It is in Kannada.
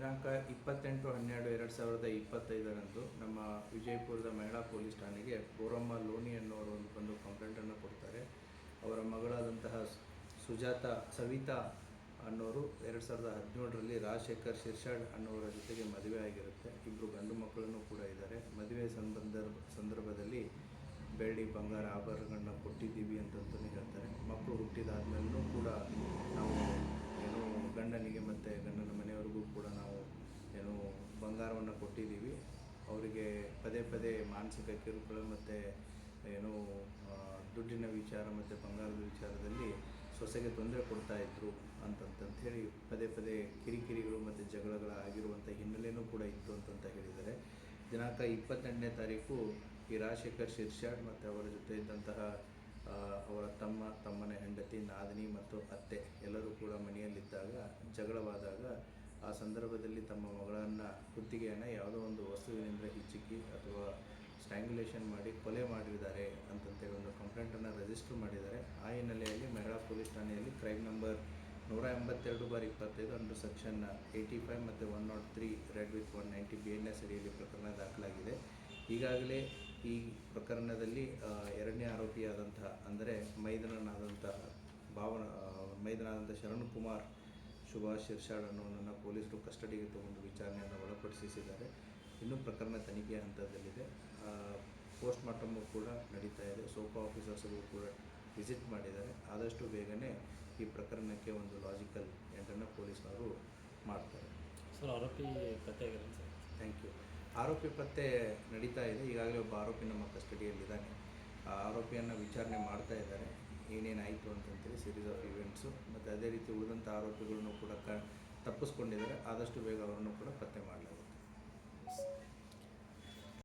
ದಿನಾಂಕ ಇಪ್ಪತ್ತೆಂಟು ಹನ್ನೆರಡು ಎರಡು ಸಾವಿರದ ಇಪ್ಪತ್ತೈದರಂದು ನಮ್ಮ ವಿಜಯಪುರದ ಮಹಿಳಾ ಪೊಲೀಸ್ ಠಾಣೆಗೆ ಬೋರಮ್ಮ ಲೋನಿ ಅನ್ನೋರು ಒಂದು ಕಂಪ್ಲೇಂಟನ್ನು ಕೊಡ್ತಾರೆ. ಅವರ ಮಗಳಾದಂತಹ ಸುಜಾತ, ಸವಿತಾ ಅನ್ನೋರು ಎರಡು ಸಾವಿರದ ಹದಿನೇಳರಲ್ಲಿ ರಾಜಶೇಖರ್ ಶಿರ್ಷಾಡ್ ಅನ್ನೋರ ಜೊತೆಗೆ ಮದುವೆ ಆಗಿರುತ್ತೆ. ಇಬ್ಬರು ಗಂಡು ಮಕ್ಕಳನ್ನು ಕೂಡ ಇದ್ದಾರೆ. ಮದುವೆ ಸಂಬಂಧ ಸಂದರ್ಭದಲ್ಲಿ ಬೆಳ್ಳಿ ಬಂಗಾರ ಆಭರಣಗಳನ್ನ ಕೊಟ್ಟಿದ್ದೀವಿ ಅಂತಂತಲೇ ಹೇಳ್ತಾರೆ. ಮಕ್ಕಳು ಹುಟ್ಟಿದಾದ್ಮೇಲೂ ಕೂಡ ನಾವು ಏನು ಗಂಡನಿಗೆ ಮತ್ತು ಗಂಡನ ಮನೆಯವ್ರಿಗೂ ಕೂಡ ನಾವು ಏನು ಬಂಗಾರವನ್ನು ಕೊಟ್ಟಿದ್ದೀವಿ. ಅವರಿಗೆ ಪದೇ ಪದೇ ಮಾನಸಿಕ ಕಿರುಕುಳ ಮತ್ತು, ಏನು ದುಡ್ಡಿನ ವಿಚಾರ ಮತ್ತು ಬಂಗಾರದ ವಿಚಾರದಲ್ಲಿ ಸೊಸೆಗೆ ತೊಂದರೆ ಕೊಡ್ತಾ ಇದ್ರು ಅಂತಂತಂತ ಹೇಳಿ ಪದೇ ಪದೇ ಕಿರಿಕಿರಿಗಳು ಮತ್ತು ಜಗಳಗಳ ಆಗಿರುವಂಥ ಹಿನ್ನೆಲೆಯೂ ಕೂಡ ಇತ್ತು ಅಂತಂತ ಹೇಳಿದ್ದಾರೆ. ದಿನಾಂಕ ಇಪ್ಪತ್ತೆಂಟನೇ ತಾರೀಕು ಈ ರಾಜಶೇಖರ್ ಶಿರ್ಷಾಡ್ ಮತ್ತು ಅವರ ಜೊತೆ ಇದ್ದಂತಹ ಅವರ ತಮ್ಮ, ತಮ್ಮನ ಹೆಂಡತಿ ನಾದಿನಿ ಮತ್ತು ಅತ್ತೆ ಎಲ್ಲರೂ ಕೂಡ ಮನೆಯಲ್ಲಿದ್ದಾಗ ಜಗಳವಾದಾಗ ಆ ಸಂದರ್ಭದಲ್ಲಿ ತಮ್ಮ ಮಗಳನ್ನು ಕುತ್ತಿಗೆಯನ್ನು ಯಾವುದೋ ಒಂದು ವಸ್ತುವಿನಿಂದ ಹಿಚ್ಚಿಕ್ಕಿ ಅಥವಾ ಸ್ಟ್ಯಾಂಗ್ಯುಲೇಷನ್ ಮಾಡಿ ಕೊಲೆ ಮಾಡಿದ್ದಾರೆ ಅಂತಂತೇಳಿ ಒಂದು ಕಂಪ್ಲೇಂಟನ್ನು ರಿಜಿಸ್ಟರ್ ಮಾಡಿದ್ದಾರೆ. ಆ ಹಿನ್ನೆಲೆಯಲ್ಲಿ ಮಹಿಳಾ ಪೊಲೀಸ್ ಠಾಣೆಯಲ್ಲಿ ಕ್ರೈಮ್ ನಂಬರ್ ನೂರ ಎಂಬತ್ತೆರಡು ಬಾರಿ ಇಪ್ಪತ್ತೈದು ಅಂಡರ್ ಸೆಕ್ಷನ್ ಏಯ್ಟಿ ಫೈವ್ ಮತ್ತು one naught three read with one ninety B N S ಅಡಿಯಲ್ಲಿ ಪ್ರಕರಣ ದಾಖಲಾಗಿದೆ. ಈಗಾಗಲೇ ಈ ಪ್ರಕರಣದಲ್ಲಿ ಎರಡನೇ ಆರೋಪಿಯಾದಂತಹ, ಅಂದರೆ ಮೈದನನಾದಂತಹ ಭಾವನ ಮೈದನಾದಂಥ ಶರಣ್ ಕುಮಾರ್ ಸುಭಾಷ್ ಶಿರ್ಷಾಡ್ ಅನ್ನೋನನ್ನು ಪೊಲೀಸರು ಕಸ್ಟಡಿಗೆ ತಗೊಂಡು ವಿಚಾರಣೆಯನ್ನು ಒಳಪಡಿಸಿದ್ದಾರೆ ಇನ್ನೂ ಪ್ರಕರಣ ತನಿಖೆಯ ಹಂತದಲ್ಲಿದೆ. ಪೋಸ್ಟ್ ಮಾರ್ಟಮು ಕೂಡ ನಡೀತಾ ಇದೆ. ಸೋಪಾ ಆಫೀಸರ್ಸ್ಗಳು ಕೂಡ ವಿಸಿಟ್ ಮಾಡಿದ್ದಾರೆ. ಆದಷ್ಟು ಬೇಗನೆ ಈ ಪ್ರಕರಣಕ್ಕೆ ಒಂದು ಲಾಜಿಕಲ್ ಎಂಟನ್ನು ಪೊಲೀಸರು ಮಾಡ್ತಾರೆ. ಸರ್ ಆರೋಪಿ ಪತ್ತೆ ಸರ್? Thank you. ಆರೋಪಿ ಪತ್ತೆ ನಡೀತಾ ಇದೆ. ಈಗಾಗಲೇ ಒಬ್ಬ ಆರೋಪಿ ನಮ್ಮ ಕಸ್ಟಡಿಯಲ್ಲಿದ್ದಾನೆ. ಆ ಆರೋಪಿಯನ್ನು ವಿಚಾರಣೆ ಮಾಡ್ತಾ ಇದ್ದಾರೆ. ಏನೇನಾಯಿತು ಅಂತಂತೇಳಿ ಸೀರೀಸ್ ಆಫ್ ಇವೆಂಟ್ಸು ಆಗುತ್ತೆ ಅದೇ ರೀತಿ ಉಳಿದಂಥ ಆರೋಪಿಗಳನ್ನು ಕೂಡ ಕ ತಪ್ಪಿಸ್ಕೊಂಡಿದ್ದಾರೆ. ಆದಷ್ಟು ಬೇಗ ಅವರನ್ನು ಕೂಡ ಪತ್ತೆ ಮಾಡಲಾಗುತ್ತೆ